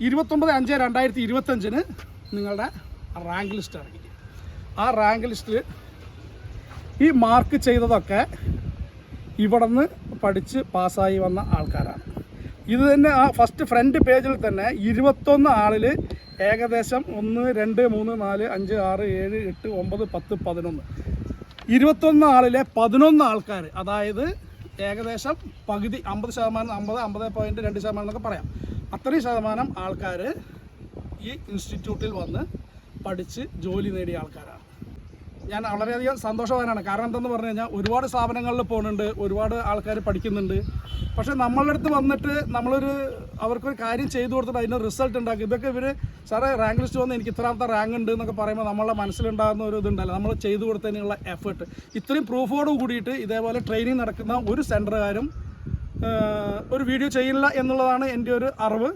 ഇരുപത്തൊമ്പത് അഞ്ച് രണ്ടായിരത്തി ഇരുപത്തഞ്ചിന് നിങ്ങളുടെ റാങ്ക് ലിസ്റ്റ് ഇറങ്ങി. ആ റാങ്ക് ലിസ്റ്റിൽ ഈ മാർക്ക് ചെയ്തതൊക്കെ ഇവിടെ നിന്ന് പഠിച്ച് പാസ്സായി വന്ന ആൾക്കാരാണ്. ഇത് തന്നെ ആ ഫസ്റ്റ് ഫ്രണ്ട് പേജിൽ തന്നെ ഇരുപത്തൊന്ന് ആളിൽ ഏകദേശം ഒന്ന് രണ്ട് മൂന്ന് നാല് അഞ്ച് ആറ് ഏഴ് എട്ട് ഒമ്പത് പത്ത് പതിനൊന്ന്. ഇരുപത്തൊന്ന് ആളിലെ പതിനൊന്ന് ആൾക്കാർ അതായത് ഏകദേശം പകുതി അമ്പത് ശതമാനം അമ്പത് അമ്പത് പോയിന്റ് രണ്ട് ശതമാനം എന്നൊക്കെ പറയാം. അത്രയും ശതമാനം ആൾക്കാർ ഈ ഇൻസ്റ്റിറ്റ്യൂട്ടിൽ വന്ന് പഠിച്ച് ജോലി നേടിയ ആൾക്കാരാണ്. ഞാൻ വളരെയധികം സന്തോഷവാനാണ്. കാരണം എന്തെന്ന് പറഞ്ഞു കഴിഞ്ഞാൽ ഒരുപാട് സ്ഥാപനങ്ങളിൽ പോകുന്നുണ്ട് ഒരുപാട് ആൾക്കാർ പഠിക്കുന്നുണ്ട്. പക്ഷേ നമ്മളുടെ അടുത്ത് വന്നിട്ട് നമ്മളൊരു അവർക്കൊരു കാര്യം ചെയ്തു കൊടുത്തിട്ട് അതിന്റെ റിസൾട്ട് ഉണ്ടാക്കി. ഇതൊക്കെ ഇവർ സാറേ റാങ്ക് ലിസ്റ്റ് വന്ന് എനിക്ക് ഇത്രാമത്തെ റാങ്ക് ഉണ്ട് എന്നൊക്കെ പറയുമ്പോൾ നമ്മളുടെ മനസ്സിലുണ്ടാകുന്ന ഒരു ഇതുണ്ടല്ലോ. നമ്മൾ ചെയ്തു കൊടുത്തതിനുള്ള എഫേർട്ട് ഇത്രയും പ്രൂഫോട് കൂടിയിട്ട് ഇതേപോലെ ട്രെയിനിങ് നടക്കുന്ന ഒരു സെന്ററുകാരും ഒരു വീഡിയോ ചെയ്യില്ല എന്നുള്ളതാണ് എന്റെ ഒരു അറിവ്.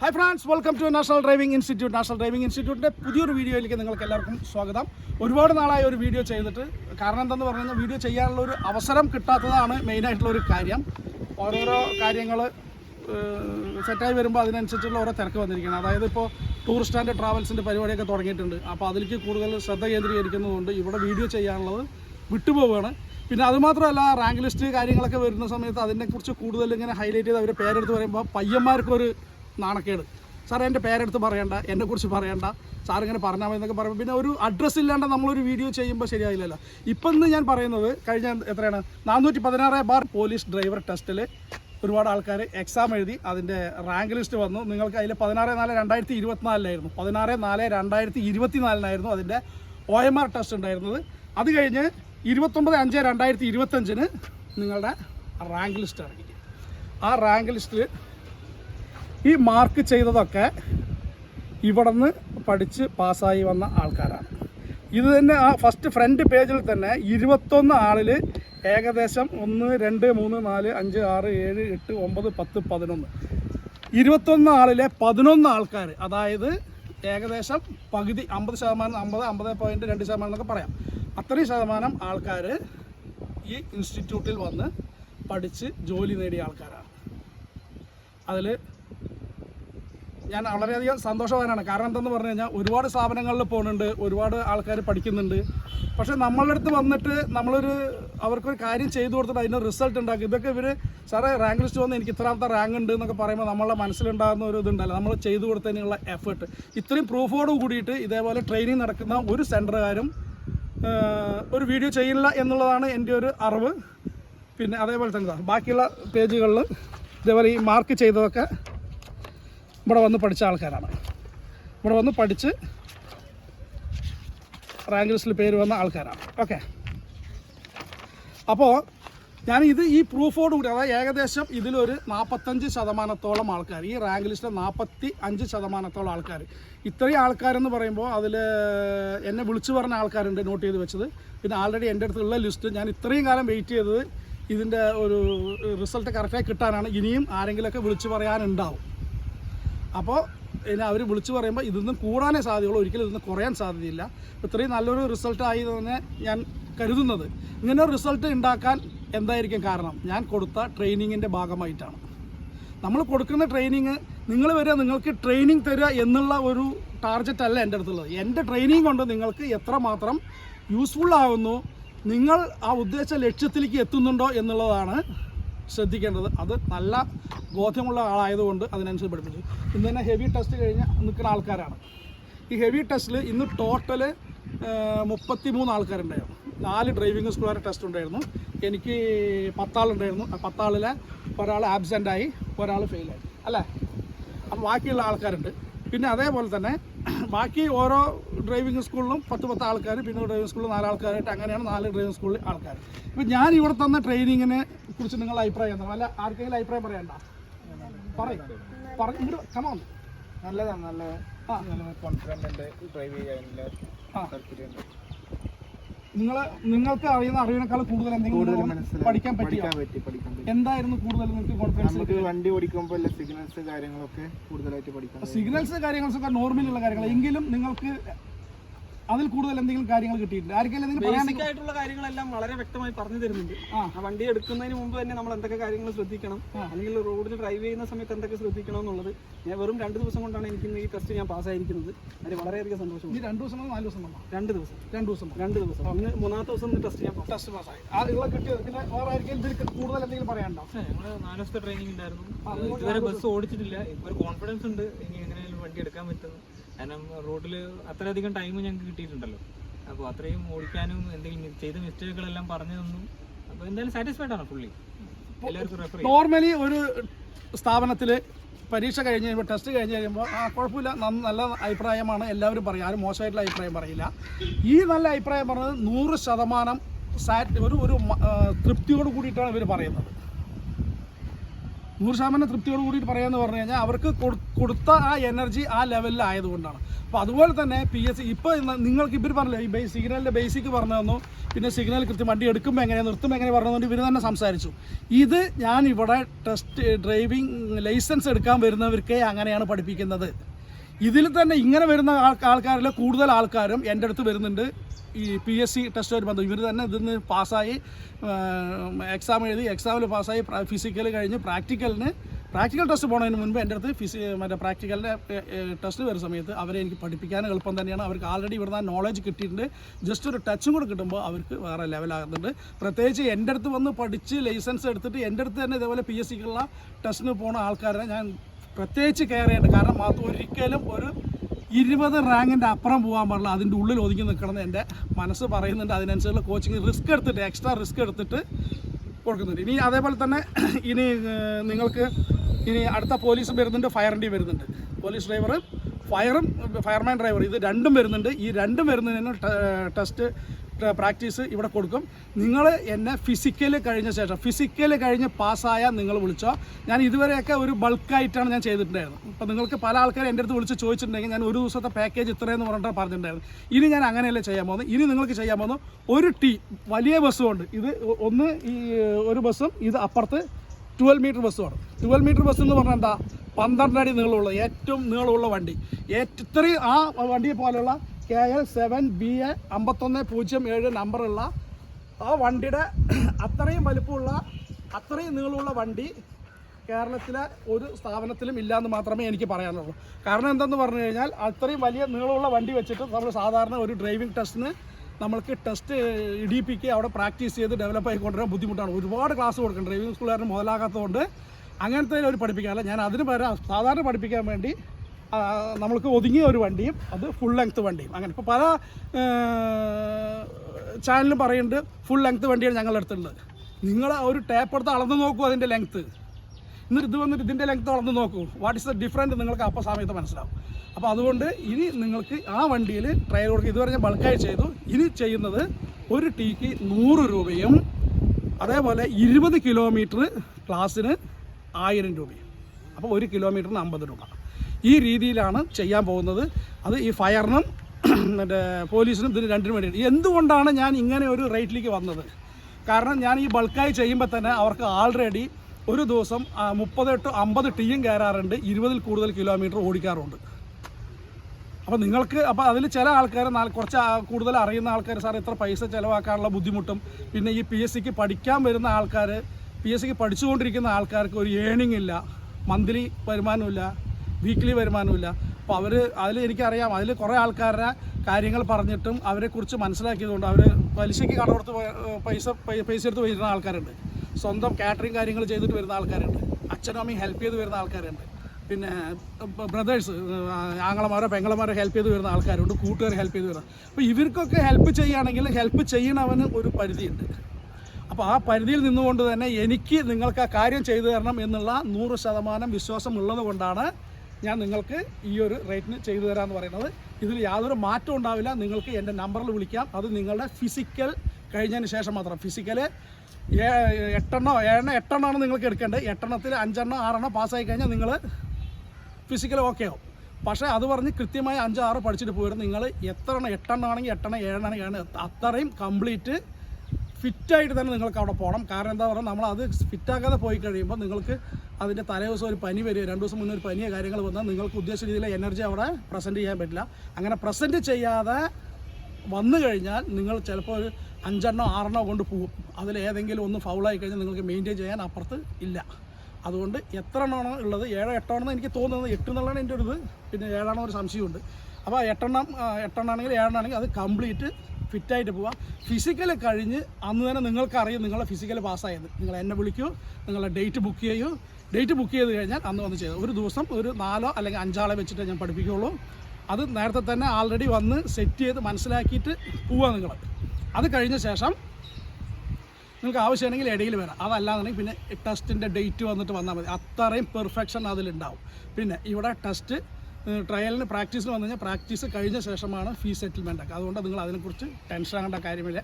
Hi friends welcome to national driving institute national driving ഇൻസ്റ്റിറ്റ്യൂട്ടിന്റെ പുതിയൊരു വീഡിയോയിലേക്ക് നിങ്ങൾക്ക് എല്ലാവർക്കും സ്വാഗതം. ഒരുപാട് നാളായി ഒരു വീഡിയോ ചെയ്തിട്ട്. കാരണം എന്തെന്ന് പറഞ്ഞു കഴിഞ്ഞാൽ വീഡിയോ ചെയ്യാനുള്ള ഒരു അവസരം കിട്ടാത്തതാണ് മെയിനായിട്ടുള്ള ഒരു കാര്യം. ഓരോരോ കാര്യങ്ങൾ സെറ്റായി വരുമ്പോൾ അതിനനുസരിച്ചുള്ള ഓരോ തിരക്ക് വന്നിരിക്കുകയാണ്. അതായത് ഇപ്പോൾ ടൂറിസ്റ്റ് ആൻഡ് ട്രാവൽസിന്റെ പരിപാടിയൊക്കെ തുടങ്ങിയിട്ടുണ്ട്. അപ്പോൾ അതിലേക്ക് കൂടുതൽ ശ്രദ്ധ കേന്ദ്രീകരിക്കുന്നതുകൊണ്ട് ഇവിടെ വീഡിയോ ചെയ്യാനുള്ളത് വിട്ടുപോവുകയാണ്. പിന്നെ അതുമാത്രമല്ല റാങ്ക് ലിസ്റ്റ് കാര്യങ്ങളൊക്കെ വരുന്ന സമയത്ത് അതിനെക്കുറിച്ച് കൂടുതൽ ഇങ്ങനെ ഹൈലൈറ്റ് ചെയ്ത് അവരെ പേരെടുത്ത് പറയുമ്പോൾ പയ്യന്മാർക്കൊരു നാണക്കേട്. സാറേ എന്റെ പേരെടുത്ത് പറയണ്ട എന്നെക്കുറിച്ച് പറയണ്ട. സാർ ഇങ്ങനെ പറഞ്ഞാൽ മതി എന്നൊക്കെ പറയുമ്പോൾ പിന്നെ ഒരു അഡ്രസ്സ് ഇല്ലാണ്ട് നമ്മളൊരു വീഡിയോ ചെയ്യുമ്പോൾ ശരിയായില്ലല്ലോ. ഇപ്പം ഇന്ന് ഞാൻ പറയുന്നത് കഴിഞ്ഞ എത്രയാണ്? നാനൂറ്റി പതിനാറ് ബാർ പോലീസ് ഡ്രൈവർ ടെസ്റ്റിൽ ഒരുപാട് ആൾക്കാർ എക്സാം എഴുതി അതിന്റെ റാങ്ക് ലിസ്റ്റ് വന്നു. നിങ്ങൾക്ക് അതിൽ പതിനാറ് നാല് രണ്ടായിരത്തി ഇരുപത്തിനാലിലായിരുന്നു പതിനാറ് നാല് രണ്ടായിരത്തി ഇരുപത്തിനാലിനായിരുന്നു അതിന്റെ ഒ എം ആർ ടെസ്റ്റ് ഉണ്ടായിരുന്നത്. അത് കഴിഞ്ഞ് ഇരുപത്തൊമ്പത് അഞ്ച് രണ്ടായിരത്തി ഇരുപത്തഞ്ചിന് നിങ്ങളുടെ റാങ്ക് ലിസ്റ്റ് ഇറങ്ങി ആ റാങ്ക് ലിസ്റ്റിൽ ഈ മാർക്ക് ചെയ്തതൊക്കെ ഇവിടെ നിന്ന് പഠിച്ച് പാസ്സായി വന്ന ആൾക്കാരാണ്. ഇത് തന്നെ ആ ഫസ്റ്റ് ഫ്രണ്ട് പേജിൽ തന്നെ ഇരുപത്തൊന്ന് ആളിൽ ഏകദേശം ഒന്ന് രണ്ട് മൂന്ന് നാല് അഞ്ച് ആറ് ഏഴ് എട്ട് ഒമ്പത് പത്ത് പതിനൊന്ന്. ഇരുപത്തൊന്ന് ആളിലെ പതിനൊന്ന് ആൾക്കാർ അതായത് ഏകദേശം പകുതി അമ്പത് ശതമാനം അമ്പത് അമ്പത് പോയിന്റ് രണ്ട് ശതമാനം എന്നൊക്കെ പറയാം. അത്രയും ശതമാനം ആൾക്കാർ ഈ ഇൻസ്റ്റിറ്റ്യൂട്ടിൽ വന്ന് പഠിച്ച് ജോലി നേടിയ ആൾക്കാരാണ്. അതിൽ ഞാൻ വളരെയധികം സന്തോഷവാനാണ്. കാരണം എന്തെന്ന് പറഞ്ഞു കഴിഞ്ഞാൽ ഒരുപാട് സ്ഥാപനങ്ങളിൽ പോകുന്നുണ്ട് ഒരുപാട് ആൾക്കാർ പഠിക്കുന്നുണ്ട്. പക്ഷേ നമ്മളുടെ അടുത്ത് വന്നിട്ട് നമ്മളൊരു അവർക്കൊരു കാര്യം ചെയ്തു കൊടുത്തിട്ട് അതിന് റിസൾട്ട് ഉണ്ടാക്കി. ഇതൊക്കെ ഇവർ സാറേ റാങ്ക് ലിസ്റ്റ് വന്ന് എനിക്ക് ഇത്രാമത്തെ റാങ്ക് ഉണ്ട് എന്നൊക്കെ പറയുമ്പോൾ നമ്മളുടെ മനസ്സിലുണ്ടാകുന്ന ഒരു ഇതുണ്ടല്ലോ. നമ്മൾ ചെയ്തു കൊടുത്തതിനുള്ള എഫേർട്ട് ഇത്രയും പ്രൂഫോട് കൂടിയിട്ട് ഇതേപോലെ ട്രെയിനിങ് നടക്കുന്ന ഒരു സെന്ററുകാരും ഒരു വീഡിയോ ചെയ്യില്ല എന്നുള്ളതാണ് എന്റെ ഒരു അറിവ്. പിന്നെ അതേപോലെ തന്നെ ബാക്കിയുള്ള പേജുകളിൽ ഇതേപോലെ ഈ മാർക്ക് ചെയ്തതൊക്കെ ഇവിടെ വന്ന് പഠിച്ച ആൾക്കാരാണ്. ഇവിടെ വന്ന് പഠിച്ച് റാങ്ക് ലിസ്റ്റിൽ പേര് വന്ന ആൾക്കാരാണ്. ഓക്കെ അപ്പോൾ ഞാൻ ഇത് ഈ പ്രൂഫോട് കൂടി അതായത് ഏകദേശം ഇതിലൊരു നാൽപ്പത്തഞ്ച് ശതമാനത്തോളം ആൾക്കാർ ഈ റാങ്ക് ലിസ്റ്റിൽ നാൽപ്പത്തി അഞ്ച് ശതമാനത്തോളം ആൾക്കാർ ഇത്രയും ആൾക്കാരെന്ന് പറയുമ്പോൾ അതിൽ എന്നെ വിളിച്ചു പറഞ്ഞ ആൾക്കാരുണ്ട് നോട്ട് ചെയ്ത് വെച്ചത്. പിന്നെ ആൾറെഡി എന്റെ അടുത്തുള്ള ലിസ്റ്റ് ഞാൻ ഇത്രയും കാലം വെയിറ്റ് ചെയ്തത് ഇതിന്റെ ഒരു റിസൾട്ട് കറക്റ്റായി കിട്ടാനാണ്. ഇനിയും ആരെങ്കിലുമൊക്കെ വിളിച്ചു പറയാനുണ്ടാവും. അപ്പോൾ പിന്നെ അവർ വിളിച്ചു പറയുമ്പോൾ ഇതൊന്നും കൂടാനേ സാധ്യതയുള്ളൂ. ഒരിക്കലും ഇതൊന്നും കുറയാൻ സാധ്യതയില്ല. ഇത്രയും നല്ലൊരു റിസൾട്ട് ആയി തന്നെ ഞാൻ കരുതുന്നത്. ഇങ്ങനെ റിസൾട്ട് ഉണ്ടാക്കാൻ എന്തായിരിക്കും കാരണം? ഞാൻ കൊടുത്ത ട്രെയിനിങ്ങിന്റെ ഭാഗമായിട്ടാണ്. നമ്മൾ കൊടുക്കുന്ന ട്രെയിനിങ് നിങ്ങൾ വരിക നിങ്ങൾക്ക് ട്രെയിനിങ് തരിക എന്നുള്ള ഒരു ടാർഗറ്റ് അല്ല എന്റെ അടുത്തുള്ളത്. എന്റെ ട്രെയിനിങ് കൊണ്ട് നിങ്ങൾക്ക് എത്രമാത്രം യൂസ്ഫുൾ ആവുന്നു നിങ്ങൾ ആ ഉദ്ദേശ ലക്ഷ്യത്തിലേക്ക് എത്തുന്നുണ്ടോ എന്നുള്ളതാണ് ശ്രദ്ധിക്കേണ്ടത്. അത് നല്ല ബോധ്യമുള്ള ആളായതുകൊണ്ട് അതിനനുസരിച്ച് പഠിപ്പിച്ചു ഇന്ന് തന്നെ ഹെവി ടെസ്റ്റ് കഴിഞ്ഞ് നിൽക്കുന്ന ആൾക്കാരാണ്. ഈ ഹെവി ടെസ്റ്റിൽ ഇന്ന് ടോട്ടൽ മുപ്പത്തി മൂന്ന് ആൾക്കാരുണ്ടായിരുന്നു. നാല് ഡ്രൈവിംഗ് സ്കൂളുകാരെ ടെസ്റ്റ് ഉണ്ടായിരുന്നു. എനിക്ക് പത്താളുണ്ടായിരുന്നു. ആ പത്താളിൽ ഒരാൾ ആബ്സെന്റായി ഒരാൾ ഫെയിലായി അല്ലേ? അപ്പം ബാക്കിയുള്ള ആൾക്കാരുണ്ട്. പിന്നെ അതേപോലെ തന്നെ ബാക്കി ഓരോ ഡ്രൈവിംഗ് സ്കൂളിലും പത്ത് പത്ത് ആൾക്കാർ പിന്നെ ഡ്രൈവിംഗ് സ്കൂളിൽ നാല് ആൾക്കാരായിട്ട് അങ്ങനെയാണ് നാല് ഡ്രൈവിംഗ് സ്കൂളിൽ ആൾക്കാർ ഇപ്പം ഞാൻ ഇവിടെ തന്ന ട്രെയിനിങ്ങിനെ കുറിച്ച് നിങ്ങളുടെ അഭിപ്രായം എന്താണ് അല്ല ആർക്കെങ്കിലും അഭിപ്രായം പറയണ്ട? പറയും. പറഞ്ഞു കമോൺ നല്ലതാണ് നല്ല ആ. കോൺഫിഡന്റ് ഉണ്ട്. ഡ്രൈവ് ചെയ്യാനുള്ള താല്പര്യമുണ്ട്. നിങ്ങൾ നിങ്ങൾക്ക് അറിയുന്ന അറിയണേക്കാൾ കൂടുതൽ എന്തെങ്കിലും പഠിക്കാൻ പറ്റി എന്തായിരുന്നു കൂടുതൽ നിങ്ങൾക്ക് കോൺഫിഡൻസ് വണ്ടി ഓടിക്കുമ്പോൾ സിഗ്നൽസ് കാര്യങ്ങളൊക്കെ കൂടുതലായിട്ട് പഠിക്കാൻ പറ്റി. സിഗ്നൽസ് കാര്യങ്ങളൊക്കെ നോർമലുള്ള കാര്യങ്ങൾ എങ്കിലും നിങ്ങൾക്ക് അതിൽ കൂടുതൽ എന്തെങ്കിലും കാര്യങ്ങൾ കിട്ടിയിട്ടുണ്ട്. ആർക്കെങ്കിലും ആയിട്ടുള്ള കാര്യങ്ങളെല്ലാം വളരെ വ്യക്തമായി പറഞ്ഞു തരുന്നുണ്ട്. ആ. വണ്ടി എടുക്കുന്നതിന് മുമ്പ് തന്നെ നമ്മൾ എന്തൊക്കെ കാര്യങ്ങൾ ശ്രദ്ധിക്കണം അല്ലെങ്കിൽ റോഡിൽ ഡ്രൈവ് ചെയ്യുന്ന സമയത്ത് എന്തൊക്കെ ശ്രദ്ധിക്കണം എന്നുള്ളത് ഞാൻ വെറും രണ്ട് ദിവസം കൊണ്ടാണ് എനിക്ക് ഈ ടെസ്റ്റ് ഞാൻ പാസ്സായിരിക്കുന്നത് അതിന് വളരെയധികം സന്തോഷമുണ്ട്. ഈ രണ്ട് ദിവസം നാല് ദിവസം രണ്ട് ദിവസം. രണ്ട് ദിവസം രണ്ട് ദിവസം. ഇന്ന് മൂന്നാമത്തെ ദിവസം ടെസ്റ്റ് ഞാൻ പാസ് ടെസ്റ്റ് പാസ്സായി ആ നിങ്ങളെ കിട്ടിയത് പിന്നെ വേറെ ഇതിൽ കൂടുതൽ എന്തെങ്കിലും പറയാനുണ്ടോ? ഞങ്ങൾ നാല് ദിവസത്തെ ട്രെയിനിങ് ഉണ്ടായിരുന്നു. ഇതുവരെ ബസ് ഓടിച്ചിട്ടില്ല. ഒരു കോൺഫിഡൻസ് ഉണ്ട്. ഇനി എങ്ങനെയായാലും വണ്ടി എടുക്കാൻ പറ്റുന്നു. കാരണം റോഡിൽ അത്രയധികം ടൈം ഞങ്ങൾക്ക് കിട്ടിയിട്ടുണ്ടല്ലോ. അപ്പോൾ അത്രയും ഓടിക്കാനും എന്തെങ്കിലും ചെയ്ത മിസ്റ്റേക്കുകളെല്ലാം പറഞ്ഞു തന്നു. അപ്പോൾ എന്തായാലും സാറ്റിസ്ഫൈഡ് ആണ് പുള്ളി എല്ലാവർക്കും റെഫർ നോർമലി ഒരു സ്ഥാപനത്തിൽ പരീക്ഷ കഴിഞ്ഞ് കഴിയുമ്പോൾ ടെസ്റ്റ് കഴിഞ്ഞ് കഴിയുമ്പോൾ ആ കുഴപ്പമില്ല നല്ല അഭിപ്രായമാണ്. എല്ലാവരും പറയും. ആരും മോശമായിട്ടുള്ള അഭിപ്രായം പറയില്ല. ഈ നല്ല അഭിപ്രായം പറഞ്ഞത് നൂറ് ശതമാനം സാറ്റ് ഒരു ഒരു തൃപ്തിയോട് കൂടിയിട്ടാണ് ഇവർ പറയുന്നത്. നൂറ് ശതമാനം തൃപ്തിയോട് കൂടിയിട്ട് പറയാന്ന് പറഞ്ഞു കഴിഞ്ഞാൽ അവർക്ക് കൊടു- കൊടുത്ത ആ എനർജി ആ ലെവലിൽ ആയതുകൊണ്ടാണ്. അതുപോലെ തന്നെ പി എസ് സി ഇപ്പോൾ നിങ്ങൾക്ക് ഇവർ പറഞ്ഞില്ല ഈ ബേ സിഗ്നലിന്റെ ബേസിക് പറഞ്ഞു തന്നു പിന്നെ സിഗ്നൽ കൃത്യം വണ്ടി എടുക്കുമ്പോൾ എങ്ങനെ നിർത്തുമ്പോൾ എങ്ങനെ പറഞ്ഞുകൊണ്ട് ഇവർ തന്നെ സംസാരിച്ചു. ഇത് ഞാൻ ഇവിടെ ടെസ്റ്റ് ഡ്രൈവിംഗ് ലൈസൻസ് എടുക്കാൻ വരുന്നവർക്കേ അങ്ങനെയാണ് പഠിപ്പിക്കുന്നത്. ഇതിൽ തന്നെ ഇങ്ങനെ വരുന്ന ആൾ ആൾക്കാരിൽ കൂടുതൽ ആൾക്കാരും എന്റെ അടുത്ത് വരുന്നുണ്ട്. ഈ പി എസ് സി ടെസ്റ്റുമായിട്ട് ബന്ധം ഇവർ തന്നെ ഇതിൽ നിന്ന് പാസ്സായി എക്സാം എഴുതി എക്സാമിൽ പാസ്സായി ഫിസിക്കൽ കഴിഞ്ഞ് പ്രാക്ടിക്കലിന് പ്രാക്ടിക്കൽ ടെസ്റ്റ് പോകുന്നതിന് മുൻപ് എന്റെ അടുത്ത് ഫിസി മറ്റേ പ്രാക്ടിക്കലിന്റെ ടെസ്റ്റ് വരുന്ന സമയത്ത് അവരെ എനിക്ക് പഠിപ്പിക്കാൻ എളുപ്പം തന്നെയാണ്. അവർക്ക് ആൾറെഡി ഇവിടുന്ന് നിന്ന് നോളജ് കിട്ടിയിട്ടുണ്ട്. ജസ്റ്റ് ഒരു ടച്ചും കൂടെ കിട്ടുമ്പോൾ അവർക്ക് വേറെ ലെവലാകുന്നുണ്ട് പ്രത്യേകിച്ച് എന്റെ അടുത്ത് വന്ന് പഠിച്ച് ലൈസൻസ് എടുത്തിട്ട് എന്റെ അടുത്ത് തന്നെ ഇതേപോലെ പി എസ് സിക്കുള്ള ടെസ്റ്റിന് പോകുന്ന ആൾക്കാരെ ഞാൻ പ്രത്യേകിച്ച് കെയർ ചെയ്യേണ്ടത് കാരണം മാത്രം ഒരിക്കലും ഒരു ഇരുപത് റാങ്കിന്റെ അപ്പുറം പോകാൻ പാടില്ല. അതിന്റെ ഉള്ളിൽ ഒതുങ്ങി നിൽക്കണമെന്ന് എന്റെ മനസ്സ് പറയുന്നുണ്ട്. അതിനനുസരിച്ചുള്ള കോച്ചിങ് റിസ്ക് എടുത്തിട്ട് എക്സ്ട്രാ റിസ്ക് എടുത്തിട്ട് കൊടുക്കുന്നുണ്ട്. ഇനി അതേപോലെ തന്നെ ഇനി നിങ്ങൾക്ക് ഇനി അടുത്ത പോലീസ് വരുന്നുണ്ട് ഫയറിന്റെ വരുന്നുണ്ട്. പോലീസ് ഡ്രൈവർ ഫയറും ഫയർമാൻ ഡ്രൈവർ ഇത് രണ്ടും വരുന്നുണ്ട്. ഈ രണ്ടും വരുന്നതിന് ടെസ്റ്റ് പ്രാക്ടീസ് ഇവിടെ കൊടുക്കും. നിങ്ങൾ എന്നെ ഫിസിക്കൽ കഴിഞ്ഞ ശേഷം ഫിസിക്കൽ കഴിഞ്ഞ് പാസ്സായാൽ നിങ്ങൾ വിളിച്ചോ. ഞാൻ ഇതുവരെയൊക്കെ ഒരു ബൾക്കായിട്ടാണ് ഞാൻ ചെയ്തിട്ടുണ്ടായിരുന്നത്. അപ്പോൾ നിങ്ങൾക്ക് പല ആൾക്കാരും എന്റെ അടുത്ത് വിളിച്ച് ചോദിച്ചിട്ടുണ്ടെങ്കിൽ ഞാൻ ഒരു ദിവസത്തെ പാക്കേജ് ഇത്രയെന്ന് പറഞ്ഞിട്ട് പറഞ്ഞിട്ടുണ്ടായിരുന്നു ഇനി ഞാൻ അങ്ങനെയല്ലേ ചെയ്യാൻ പോകുന്നത്? ഇനി നിങ്ങൾക്ക് ചെയ്യാൻ പോകുന്നത് ഒരു ടീ വലിയ ബസ്സുമുണ്ട് ഇത് ഒന്ന് ഈ ഒരു ബസ്സും ഇത് അപ്പുറത്ത് ട്വൽവ് മീറ്റർ ബസ്സുമാണ് ട്വൽവ് മീറ്റർ ബസ് എന്ന് പറഞ്ഞാൽ എന്താ? പന്ത്രണ്ട് അടി നീളമുള്ള ഏറ്റവും നീളമുള്ള വണ്ടി. ഏറ്റ ഇത്രയും ആ വണ്ടിയെ പോലെയുള്ള K L seven B A അമ്പത്തൊന്ന് പൂജ്യം ഏഴ് നമ്പറുള്ള ആ വണ്ടിയുടെ അത്രയും വലിപ്പമുള്ള അത്രയും നീളമുള്ള വണ്ടി കേരളത്തിലെ ഒരു സ്ഥാപനത്തിലും ഇല്ല എന്ന് മാത്രമേ എനിക്ക് പറയാനുള്ളൂ. കാരണം എന്തെന്ന് പറഞ്ഞു കഴിഞ്ഞാൽ അത്രയും വലിയ നീളമുള്ള വണ്ടി വെച്ചിട്ട് നമ്മൾ സാധാരണ ഒരു ഡ്രൈവിംഗ് ടെസ്റ്റിന് നമ്മൾക്ക് ടെസ്റ്റ് ഇടിപ്പിക്കുക അവിടെ പ്രാക്ടീസ് ചെയ്ത് ഡെവലപ്പ് ആയി ബുദ്ധിമുട്ടാണ്. ഒരുപാട് ക്ലാസ് കൊടുക്കണം. ഡ്രൈവിംഗ് സ്കൂളുകാരന് മുതലാകാത്തതുകൊണ്ട് അങ്ങനത്തെ ഒരു പഠിപ്പിക്കാനല്ല ഞാൻ അതിന് പകരം സാധാരണ പഠിപ്പിക്കാൻ വേണ്ടി നമ്മൾക്ക് ഒതുങ്ങിയ ഒരു വണ്ടിയും അത് ഫുൾ ലെങ്ത് വണ്ടിയും. അങ്ങനെ. ഇപ്പോൾ പല ചാനലും പറയുന്നുണ്ട് ഫുൾ ലെങ്ത് വണ്ടിയാണ് ഞങ്ങളുടെ അടുത്തുള്ളത്. നിങ്ങൾ ഒരു ടേപ്പ് എടുത്ത് അളന്ന് നോക്കൂ അതിന്റെ ലെങ്ത്ത് എന്നിട്ട് ഇത് വന്നിട്ട് ഇതിന്റെ ലെങ്ത്ത് അളന്ന് നോക്കൂ. വാട്ട് ഇസ് ദ ഡിഫറന്റ് നിങ്ങൾക്ക് അപ്പോൾ സമയത്ത് മനസ്സിലാവും. അപ്പോൾ അതുകൊണ്ട് ഇനി നിങ്ങൾക്ക് ആ വണ്ടിയിൽ ട്രയൽ കൊടുക്കുക ഇതുവരെ ഞാൻ ബൾക്കായി ചെയ്തു. ഇനി ചെയ്യുന്നത് ഒരു ടീക്ക് നൂറ് രൂപയും അതേപോലെ ഇരുപത് കിലോമീറ്റർ ക്ലാസ്സിന് ആയിരം രൂപയും. അപ്പോൾ ഒരു കിലോമീറ്ററിന് അമ്പത് രൂപ. ഈ രീതിയിലാണ് ചെയ്യാൻ പോകുന്നത്. അത് ഈ ഫയറിനും മറ്റേ പോലീസിനും ഇതിന് രണ്ടിനും വേണ്ടിയിട്ട്. എന്തുകൊണ്ടാണ് ഞാൻ ഇങ്ങനെ ഒരു റേറ്റിലേക്ക് വന്നത്? കാരണം ഞാൻ ഈ ബൾക്കായി ചെയ്യുമ്പോൾ തന്നെ അവർക്ക് ആൾറെഡി ഒരു ദിവസം മുപ്പത് ടു അമ്പത് ടീയും കയറാറുണ്ട്. ഇരുപതിൽ കൂടുതൽ കിലോമീറ്റർ ഓടിക്കാറുണ്ട്. അപ്പോൾ നിങ്ങൾക്ക് അപ്പോൾ അതിൽ ചില ആൾക്കാർ കുറച്ച് കൂടുതൽ അറിയുന്ന ആൾക്കാർ സാർ ഇത്ര പൈസ ചിലവാക്കാനുള്ള ബുദ്ധിമുട്ടും. പിന്നെ ഈ പി എസ് സിക്ക് പഠിക്കാൻ വരുന്ന ആൾക്കാർ പി എസ് സിക്ക് പഠിച്ചുകൊണ്ടിരിക്കുന്ന ആൾക്കാർക്ക് ഒരു ഏണിംഗ് ഇല്ല. മന്ത്ലി വരുമാനമില്ല. വീക്ക്ലി വരുമാനമില്ല അപ്പോൾ അവർ അതിൽ എനിക്കറിയാം. അതിൽ കുറേ ആൾക്കാരുടെ കാര്യങ്ങൾ പറഞ്ഞിട്ടും അവരെക്കുറിച്ച് മനസ്സിലാക്കിയതുകൊണ്ട് അവർ പലിശയ്ക്ക് കട കൊടുത്ത് പോയ- പൈസ പൈസ എടുത്ത് വരുന്ന ആൾക്കാരുണ്ട്. സ്വന്തം കാറ്ററിങ് കാര്യങ്ങൾ ചെയ്തിട്ട് വരുന്ന ആൾക്കാരുണ്ട്. അച്ഛനും അമ്മയും ഹെൽപ്പ് ചെയ്ത് വരുന്ന ആൾക്കാരുണ്ട്. പിന്നെ ബ്രദേഴ്സ് ആങ്ങളമാരോ പെങ്ങളമാരോ ഹെൽപ്പ് ചെയ്ത് വരുന്ന ആൾക്കാരുണ്ട്. കൂട്ടുകാർ ഹെൽപ്പ് ചെയ്ത് വരുന്ന. അപ്പോൾ ഇവർക്കൊക്കെ ഹെൽപ്പ് ചെയ്യുകയാണെങ്കിൽ ഹെൽപ്പ് ചെയ്യണവന് ഒരു പരിധിയുണ്ട്. അപ്പോൾ ആ പരിധിയിൽ നിന്നുകൊണ്ട് തന്നെ എനിക്ക് നിങ്ങൾക്ക് ആ കാര്യം ചെയ്തു തരണം എന്നുള്ള നൂറ് ശതമാനം വിശ്വാസം ഉള്ളത് കൊണ്ടാണ് ഞാൻ നിങ്ങൾക്ക് ഈ ഒരു റേറ്റിന് ചെയ്തു തരാമെന്ന് പറയുന്നത്. ഇതിൽ യാതൊരു മാറ്റവും ഉണ്ടാവില്ല. നിങ്ങൾക്ക് എന്റെ നമ്പറിൽ വിളിക്കാം. അത് നിങ്ങളുടെ ഫിസിക്കൽ കഴിഞ്ഞതിന് ശേഷം മാത്രം. ഫിസിക്കൽ എട്ടെണ്ണോ ഏഴെണ്ണോ എട്ടെണ്ണമാണ് നിങ്ങൾക്ക് എടുക്കേണ്ടത്. എട്ടെണ്ണത്തിൽ അഞ്ചെണ്ണം ആറെണ്ണം പാസ്സായി കഴിഞ്ഞാൽ നിങ്ങൾ ഫിസിക്കൽ ഓക്കെ ആവും. പക്ഷേ അത് പറഞ്ഞ് കൃത്യമായി അഞ്ചോ ആറോ പഠിച്ചിട്ട് പോയിട്ട് നിങ്ങൾ എത്ര എണ്ണം എട്ടെണ്ണം ആണെങ്കിൽ എട്ടെണ്ണം ഏഴെണ്ണം ഏഴ് അത്രയും കംപ്ലീറ്റ് ഫിറ്റായിട്ട് തന്നെ നിങ്ങൾക്ക് അവിടെ പോകണം കാരണം എന്താ പറയുക നമ്മൾ അത് ഫിറ്റാക്കാതെ പോയി കഴിയുമ്പോൾ നിങ്ങൾക്ക് അതിന്റെ ദിവസം ഒരു പനി വരിക രണ്ട് ദിവസം മുന്നേ ഒരു പനിയ കാര്യങ്ങൾ വന്നാൽ നിങ്ങൾക്ക് ഉദ്ദേശിച്ച രീതിയിൽ എനർജി അവിടെ പ്രസന്റ് ചെയ്യാൻ പറ്റില്ല. അങ്ങനെ പ്രസന്റ് ചെയ്യാതെ വന്നു കഴിഞ്ഞാൽ നിങ്ങൾ ചിലപ്പോൾ ഒരു അഞ്ചെണ്ണോ ആറെണ്ണോ കൊണ്ട് പോകും. അതിലേതെങ്കിലും ഒന്ന് ഫൗളായി കഴിഞ്ഞാൽ നിങ്ങൾക്ക് മെയിന്റെയിൻ ചെയ്യാൻ അപ്പുറത്ത് ഇല്ല. അതുകൊണ്ട് എത്ര എണ്ണമാണോ ഉള്ളത്? ഏഴോ എട്ടോ ആണെന്ന് എനിക്ക് തോന്നുന്നത്. എട്ട് എന്നുള്ളതാണ് എന്റെ ഒരു ഇത്. പിന്നെ ഏഴാണോ ഒരു സംശയമുണ്ട്. അപ്പോൾ എട്ടെണ്ണം എട്ടെണ്ണമാണെങ്കിൽ ഏഴെണ്ണാണെങ്കിൽ അത് കംപ്ലീറ്റ് ഫിറ്റായിട്ട് പോവാം. ഫിസിക്കൽ കഴിഞ്ഞ് അന്ന് തന്നെ നിങ്ങൾക്കറിയും നിങ്ങളെ ഫിസിക്കൽ പാസ്സായത് നിങ്ങൾ എന്നെ വിളിക്കൂ നിങ്ങളെ ഡേറ്റ് ബുക്ക് ചെയ്യൂ. ഡേറ്റ് ബുക്ക് ചെയ്ത് കഴിഞ്ഞാൽ അന്ന് വന്ന് ചെയ്തു ഒരു ദിവസം ഒരു നാലോ അല്ലെങ്കിൽ അഞ്ചാളെ വെച്ചിട്ട് ഞാൻ പഠിപ്പിക്കുകയുള്ളൂ. അത് നേരത്തെ തന്നെ ആൾറെഡി വന്ന് സെറ്റ് ചെയ്ത് മനസ്സിലാക്കിയിട്ട് പോവുക നിങ്ങൾ അത് കഴിഞ്ഞ ശേഷം നിങ്ങൾക്ക് ആവശ്യമാണെങ്കിൽ ഇടയിൽ വരാം. അതല്ലാന്നുണ്ടെങ്കിൽ പിന്നെ ടെസ്റ്റിന്റെ ഡേറ്റ് വന്നിട്ട് വന്നാൽ മതി. അത്രയും പെർഫെക്ഷൻ അതിലുണ്ടാവും. പിന്നെ ഇവിടെ ടെസ്റ്റ് ട്രയലിന് പ്രാക്ടീസിന് വന്നു കഴിഞ്ഞാൽ പ്രാക്ടീസ് കഴിഞ്ഞ ശേഷമാണ് ഫീസ് സെറ്റിൽമെന്റ് ഒക്കെ. അതുകൊണ്ട് നിങ്ങൾ അതിനെക്കുറിച്ച് ടെൻഷൻ ആകേണ്ട കാര്യമില്ല.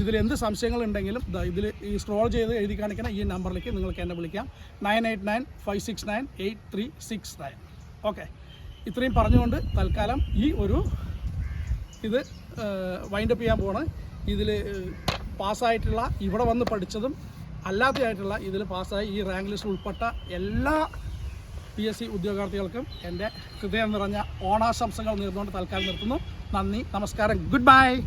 ഇതിൽ എന്ത് സംശയങ്ങളുണ്ടെങ്കിലും ഇതിൽ ഈ സ്ക്രോൾ ചെയ്ത് എഴുതി കാണിക്കുന്ന ഈ നമ്പറിലേക്ക് നിങ്ങൾക്ക് എന്നെ വിളിക്കാം. Nine eight nine five six nine eight three six nine okay ഇത്രയും പറഞ്ഞുകൊണ്ട് തൽക്കാലം ഈ ഒരു ഇത് വൈൻഡപ്പ് ചെയ്യാൻ പോവാണ് ഇതിൽ പാസ്സായിട്ടുള്ള ഇവിടെ വന്ന് പഠിച്ചതും അല്ലാത്തതായിട്ടുള്ള ഇതിൽ പാസ്സായി ഈ റാങ്ക് ലിസ്റ്റ് ഉൾപ്പെട്ട എല്ലാ പി എസ് സി ഉദ്യോഗാർത്ഥികൾക്കും എന്റെ ഹൃദയം നിറഞ്ഞ ഓണാശംസകൾ നേർന്നുകൊണ്ട് തൽക്കാലം നിർത്തുന്നു. നന്ദി നമസ്കാരം. Good bye